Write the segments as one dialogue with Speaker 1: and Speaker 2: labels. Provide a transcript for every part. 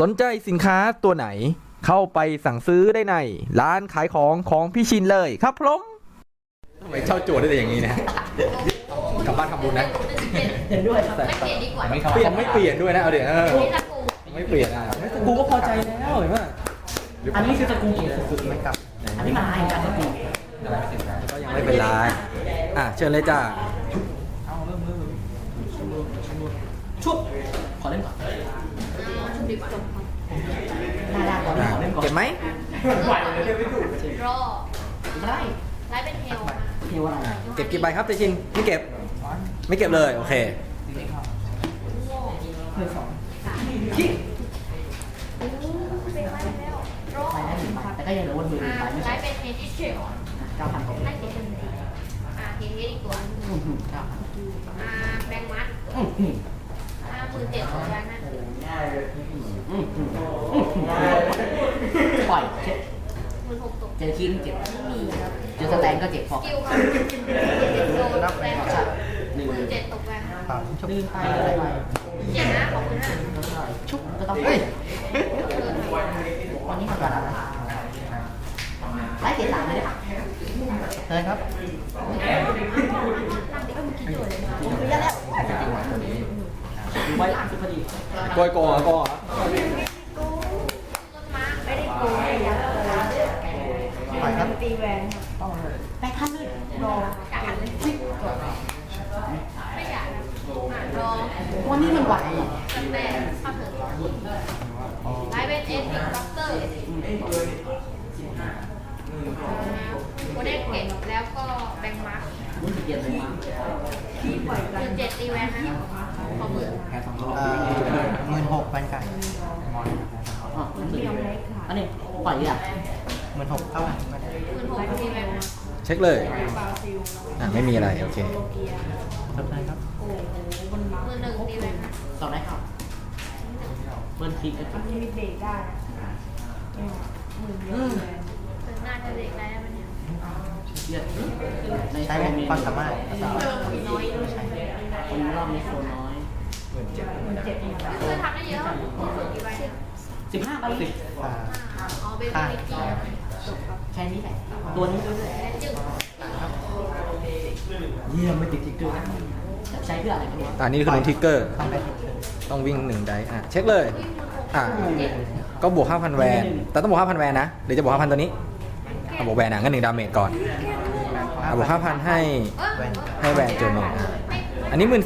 Speaker 1: สนใจสินค้าตัวไหน เข้าไปสั่งซื้อได้ใน ร้านขายของของพี่ชินเลยครับผมทำไมเช่าโจทย์ได้แต่อย่างนี้นะกลับบ้านทำบุญนะ
Speaker 2: เห็นด้วย
Speaker 3: ไม่เปลี่ยนดีกว่า
Speaker 1: ไม่เปลี่ยนไม่เปลี่ยนด้วยนะเอาเดี๋ยวเออ
Speaker 3: นี่ตะกู
Speaker 1: ไม่เปลี่ยนอะไม่กูก็พอใจแล้วเห็นป่ะ
Speaker 2: อันนี้คือสกูกี่สุดไหมครับอันนี้มาให้การสกู
Speaker 1: ก็ยังไม่เป็นไรอะเชิญเลยจ้า
Speaker 2: ชุบขอเล่นก่อน
Speaker 3: ชุดดีกว่า
Speaker 2: ได้ได้ก่อน
Speaker 1: อะ
Speaker 2: ขอเล่นก่อน
Speaker 1: เก็บไหม
Speaker 3: รอ
Speaker 2: ได้
Speaker 3: ไลฟ์เป็นเทลมา
Speaker 2: เทวอะไร
Speaker 1: อะเก็บกี่ใบครับเตชินไม่เก็บ ไม่เก็บเลยโอเค
Speaker 2: หนึ่งสองคิก
Speaker 3: เป็นไลฟ์แล้วรอ
Speaker 2: ไปได้หนึ่งใบแต่ก็ยังเหลือวันมือหนึ่ง
Speaker 3: อ่า
Speaker 2: ใบไม่
Speaker 3: ไล
Speaker 2: ใช่
Speaker 3: ฟ์เป็นเฮดิเชล
Speaker 2: เก้าพันกว่า
Speaker 3: ให้เจ็ดเป็นอ่าเฮดอีกตัว
Speaker 2: เก้าพัน
Speaker 3: อ่าแบงค์มัด
Speaker 2: อืมอื ม
Speaker 3: อ่าหมื่นเจ็ดตัวนั้นนะ
Speaker 2: อืมปล่อยเจ็ด
Speaker 3: มื่นหกตก
Speaker 2: เจอคิงเจ็บ
Speaker 3: ไม่มีครับ
Speaker 2: เจอสแตนก็เจ็บพอ
Speaker 3: สกิลครับเจ็ดโดนแบงค์หมื่นเจ็ดตกแบงค์
Speaker 2: ลืมไปอะไรไป
Speaker 3: เจ็ดนะขอบคุณนะ
Speaker 2: ชุบก็ต้องเฮ้ยวันนี้มันก่อนอะไรไล่เกียร์สามเลยค่ะเชิญครับ
Speaker 3: ก็มึงคิดอยู่เลย
Speaker 2: ผมเรียกแล้วดูไว้ล่างสุดพอดี
Speaker 1: กยโกงอะโกงอะ
Speaker 3: ต้นม้าไม่ได้กงไม่ยัดเลย
Speaker 2: ปครับ
Speaker 3: ตีแหวน
Speaker 2: แป้งข้างลื่น
Speaker 3: รอการเลยไม่อยากนะอ่ารอ
Speaker 2: วันนี้มันไหว
Speaker 3: แตนข้าเถอะไลฟ์เป็นเอ็นดิด็อกเตอร์โคเด็กเก็ตแล้วก็แบงค์มาร์ค
Speaker 2: รู้สึก เย็นเลยมั้ง
Speaker 3: หมื่นเจ็ดตีแวนนะขอหมื่น
Speaker 4: หมื่นหกพันไก่
Speaker 2: อ๋ออันนี้ปล่อยเลยอะ
Speaker 4: หมื่นหกเท่าไหร่ก็ได้
Speaker 3: หมื่นหกตีแวนนะ
Speaker 1: เช็คเลยอะไม่มีอะไร โอเค
Speaker 4: จบเลยครับ
Speaker 3: หมื่นหนึ่งตีแวนนะ
Speaker 2: ต่อได้ครับเบิ้ลคิกกัน
Speaker 5: มีเบรกได้นะหมื่นเยอะเลย
Speaker 3: เป็นหน้าจะเด็กได้ไหมเนี่ ย
Speaker 2: เยืดใช้
Speaker 4: ความสามารถ
Speaker 2: คนรอบนี้โซน้อย
Speaker 3: เคยทำได้เยอะหมื่นหนึ่งตีแวน
Speaker 2: สิบห้าใบสิบ
Speaker 4: อ่า
Speaker 3: อ๋อเบบี้มิกกี้
Speaker 2: แค่นี้แหละตัวนี้
Speaker 3: จึง
Speaker 2: เยี่ยมไม่ติดทิกเกอร์ใช้เพื่ออะไรกันวะ
Speaker 1: อันนี้คือโดนทิกเกอร์
Speaker 4: ต้องทิกเกอร์
Speaker 1: ต้องวิ่งหนึ่งไดส์อะเช็คเลย อะ ก็บวก 5,000 แวน แต่ต้องบวก 5,000 แวนนะ เดี๋ยวจะบวก 5,000 ตัวนี้ เอาบวกแวนอะงั้นหนึ่งดาเมจก่อนเอาบวก5,000ให้
Speaker 3: เออ
Speaker 1: ให้แวนจนหนึ่งอะอันนี้1 3ื่น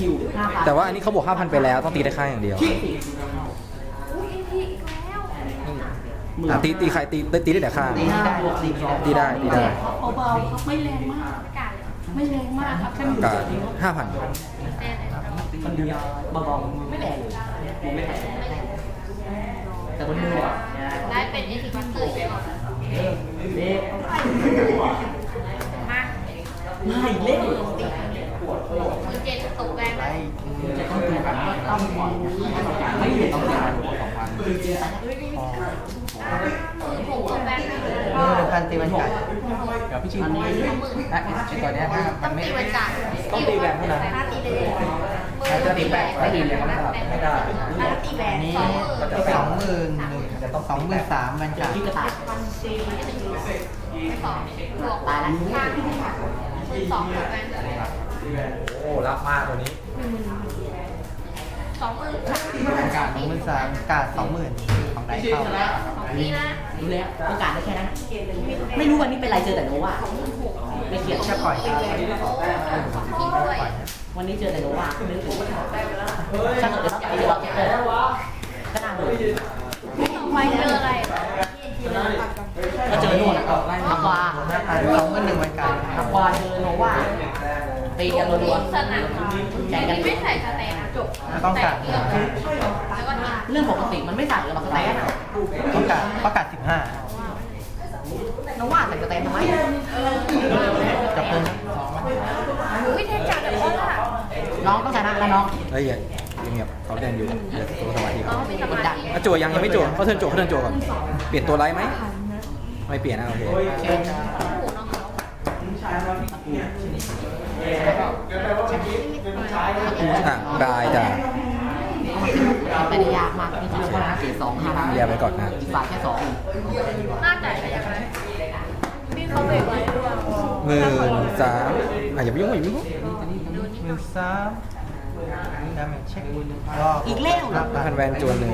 Speaker 2: คิวห้าพัน
Speaker 1: แต่ว่าอันนี้เขาบวก5,000ไปแล้วต้องตีได้ค่าอย่างเดียว
Speaker 3: อุ้ยอีกแล้ว
Speaker 1: อะตีตีใครตีตีได้แต่ค่า
Speaker 2: ตีได้บวกสี่
Speaker 1: ตีได้ตีได้
Speaker 2: เบาๆครับไม่แรงมาก
Speaker 3: ประกาศเลย
Speaker 2: ไม่แรงมากครับแค่หมื่น
Speaker 1: กา
Speaker 2: เจ็
Speaker 1: ร
Speaker 2: ดเอง
Speaker 1: 5,000
Speaker 3: แน่เลย
Speaker 2: คนเดียวเบาๆไม่แรงเลยผมไม่แรงแต่บนมืออะ
Speaker 3: ได้เป็นเอทิบัตเตอร์อีกแล้ว
Speaker 2: เด็ก
Speaker 3: มา
Speaker 2: ไม่เล่น
Speaker 3: หมื่นเจ็ดตกแวน
Speaker 4: ไล่
Speaker 2: จะต้องตีแบบต้องปล่อยไม่เห็นต้องการ
Speaker 4: พอ
Speaker 3: หมื่นหกตกแวนนะ
Speaker 4: มือหนึ่งพันตีมันไก่
Speaker 1: เดี๋ยวพี่ชิน
Speaker 2: อันนี้
Speaker 3: สองหมื่น
Speaker 1: ไอ้ตัวเนี้ยถ้า
Speaker 3: ต้องตีวันจันทร์
Speaker 1: ต้องตีแวนเท่านั้น
Speaker 3: ถ้าตีเลย
Speaker 1: ถ้า จะตีแวนไม่ตีเลยครับไม่ได้
Speaker 3: ตีแวน
Speaker 4: อันนี้
Speaker 3: สองหมื่น
Speaker 4: หมื่นหนึ่งสองหมื่นสามมันไก่
Speaker 2: ที่กระต่าย
Speaker 3: สองบวกตายแล้วห้าหมื่นสองตกแวน
Speaker 1: โอ้รับมากตัวนี้
Speaker 3: สองหมื่นสาม
Speaker 4: กาดสองหมื่นสามกาดสองหมื่นของได
Speaker 2: ชื่อ
Speaker 4: เข้า
Speaker 2: แล้ว
Speaker 3: นี่นะ
Speaker 2: รู้แล้วต้อการได้แค่นั้นไม่รู้วันนี้เป็นไรเจอแต่โนวาไม่เขียน
Speaker 4: แค่ปล่อยการ
Speaker 3: โอ้สองทีด้ วย
Speaker 2: วันนี้เจอแต่โนวาไม่รู้ถูกช่างเกิดจะตีเราจะเจอก็น่าดู
Speaker 3: ไปเจออะไร
Speaker 2: ก็เจอโน่นอะอัควา
Speaker 4: ห้าพันสองหมื่นหนึ่งมันไก่
Speaker 2: อัควาเจอโนวาตีกันรัว
Speaker 3: สนามแข่งกันไม่ใส่สแตนจบ
Speaker 4: ต้องการ
Speaker 3: แล้วก็ทิ้ง
Speaker 2: เลิรื่องปกติมันไม่ใส่หรอกสแตนอะ
Speaker 4: ประกาศประกาศสิบห้า
Speaker 2: น้องว่าใส่สแตนทำไม
Speaker 4: จับเพิ่ม
Speaker 3: อุ้ยเทนจา
Speaker 2: น้องต้องชนะแล้วน้อง
Speaker 1: ละเอียดเงียบๆเขาเดินอยู่เดี๋ยวตัวสมาธิ
Speaker 3: อ๋
Speaker 1: เขา
Speaker 3: อมีส
Speaker 2: ก
Speaker 3: มา
Speaker 2: ดดัน
Speaker 3: ธิ
Speaker 1: อะจั่วยังยังไม่จั่วเขาเทิร์นจั่วเขาเทิร์นจั่วก่อน เปลี่ยนตัวไลท์ไหมไม่เปลี่ยนนะโอเค
Speaker 2: เชิญ
Speaker 3: ถูกน้องเขา
Speaker 1: อะบายจ้ะ
Speaker 2: ไม่ได้ยากมากจริงๆแล้วก็นะเสียสองห้าพัน
Speaker 1: เรียกไปก่อนนะ
Speaker 2: อีกบาทแค่สอง
Speaker 3: น่าจะอะไรอย่างนั้นพี่เขาเบรกไว้หรือเปล่า
Speaker 1: หมื่นสามอะอย่าไปยุ่งอย่าไปยุ่ง
Speaker 4: หมื่นสามดาเมจเช็ครอบ
Speaker 2: อีกแล้วเหรอ
Speaker 1: พันแวนจวนหนึ่ง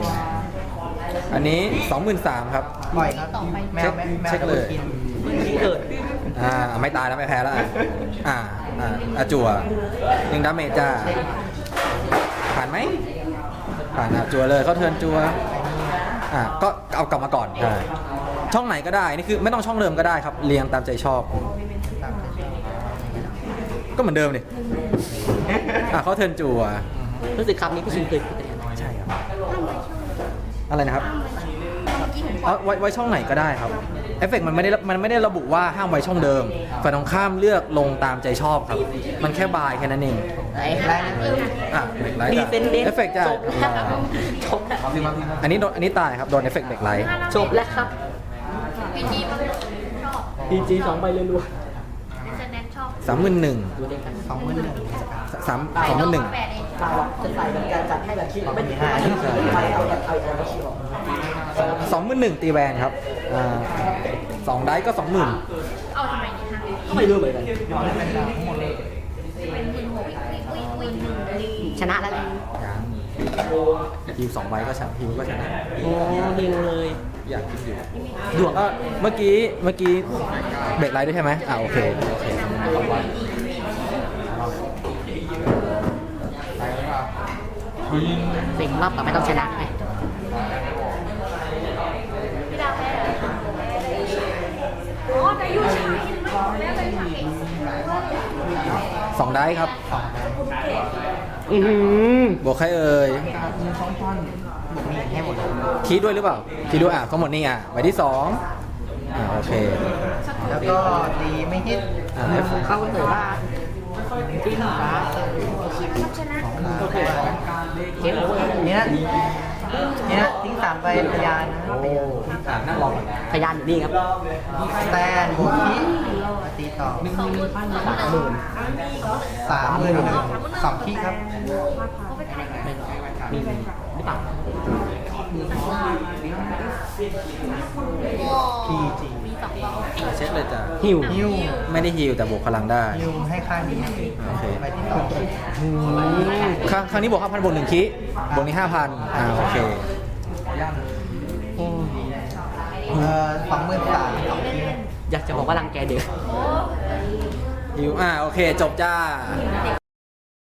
Speaker 1: อันนี้สองหมื่นสามครับ
Speaker 4: ปล่อยครับแมวแมวแมว
Speaker 1: เช็คเลย
Speaker 4: กิน
Speaker 2: เกิด
Speaker 1: อ่า ไม่ตายแล้วไม่แพ้แล้วอะอ่า อ่าอะจั่วหนึ่งดาเมจจ้า ผ่านไหม ผ่านอะจั่วเลยเขาเทิร์นจั่วอะก็เอากลับมาก่อนใช่ช่องไหนก็ได้ นี่คือไม่ต้องช่องเดิมก็ได้ครับ เรียงตามใจชอบ
Speaker 4: ตามใจชอบ
Speaker 1: ก็เหมือนเดิมดิอะเขาเทิร์นจั่ว
Speaker 2: รู้สึกคำนี้พี่ชินเคยพูดแต่
Speaker 1: ใช่ครับ อะไรนะครับเอาไว้ไว้ช่องไหนก็ได้ครับเอฟเฟกต์มันไม่ได้มันไม่ได้ระบุว่าห้ามไว้ช่องเดิมฝ่ายตรงข้ามเลือกลงตามใจชอบครับ มันแค่บายแค่นั้นเอง
Speaker 2: ไอ้
Speaker 4: ไล่เลย
Speaker 1: อะเบรกไล
Speaker 2: พรี
Speaker 1: ท์
Speaker 2: เซนต์เด็
Speaker 1: เอฟเฟกต์จะ
Speaker 2: จบแล้วจบแล้ว
Speaker 1: อันนี้โดนอันนี้ตายครับโดนเอฟเฟกต์เบรกไลท์
Speaker 2: จบแล้วครับ
Speaker 3: พีจีมันชอบ
Speaker 2: พีจีสองใบเลยรัว
Speaker 3: ดิสแนนชอบ
Speaker 1: สามหมื่นหนึ่ง
Speaker 2: ดูเด็กกัน
Speaker 4: สองหมื่นหนึ่ง
Speaker 1: สามสองหมื่นหนึ่ง
Speaker 3: แปดเอง
Speaker 2: ตาหรอกจะใส่เป็นการจัดให้แบบที่ไม่ได้ไปเอาแบบเอาเอาเอาออก
Speaker 1: สองหมื่นหนึ่งตีแวนครับอ่าสองได้ก็สองหมื่น
Speaker 3: เอาทำไมเนี่ยฮะ
Speaker 2: ก็ไม่รู้เหมือนกัน
Speaker 4: เป็นดาวทั้งหมดเลย
Speaker 3: เป็นหมื่นหกอุ้ยอุ้ยอุ้ย
Speaker 2: ชนะแล้วแหละ
Speaker 1: ยังฮิวสองใบก็ชนะฮิวก็ชนะ
Speaker 2: โอ้ดิวเลย
Speaker 1: อยากคิดอยู่
Speaker 2: ดวง
Speaker 1: ก็เมื่อกี้เมื่อกี้เบรกไลท์ด้วยใช่ไหมอ่าโอเคโอเค สองใบ
Speaker 2: สิ่งรอบต่อไปต้องชนะไหม
Speaker 3: พี่ดาวแพ้อ๋อแต่ยูชาเห็นไหมบอกแล้วแต่ยูชาเก่ง
Speaker 1: สองได้ครับ
Speaker 2: อือหือบ
Speaker 1: วกใครเอ่ย
Speaker 4: มือสองท่อนบวกนี่ให้หมดเลย
Speaker 1: คีดด้วยหรือเปล่าคีดด้วยอะทั้งหมดนี่อะใบที่สองอ่าโอเค
Speaker 4: แล้วก็ตีไม่ฮิต
Speaker 1: อ่า F
Speaker 2: เข้าเตอร์บ้านที่ฟ้า
Speaker 3: ชอบชนะ
Speaker 2: โอเคเกมโอเวอร์
Speaker 4: เนี่ยเนี่ยทิ้งสามใบพยานนะ
Speaker 1: โอ้อ่านั่งรอก่อน
Speaker 2: พยานอยู่นี่ครับ
Speaker 4: สแตนบวกคิมาตีต่อ
Speaker 3: สองหมื่น
Speaker 2: สามหมื่น
Speaker 4: สามหมื่นสองขี้ครับ
Speaker 3: เขาไปถ่าย
Speaker 2: ไม่มีหรือเปล่า
Speaker 4: พีจี
Speaker 3: มี สองบอล
Speaker 1: เช็คเลยจ้ะ
Speaker 2: หิว
Speaker 4: ฮิว
Speaker 1: ไม่ได้ฮิวแต่บวกพลังได้
Speaker 4: ฮิวให้ค่านี้
Speaker 1: โอเค
Speaker 4: ไปที่ต่อ
Speaker 1: ครั้งครั้งนี้บวกห้าพันบวกหนึ่งคีบวกนี้ห้าพันอ่าโอเค
Speaker 4: เอ่อสองหมื่นสามสองขี้
Speaker 2: อยากจะบอกว่ารังแกเด็ก
Speaker 3: โอ้
Speaker 1: ฮิวอ่าโอเค จบจ้า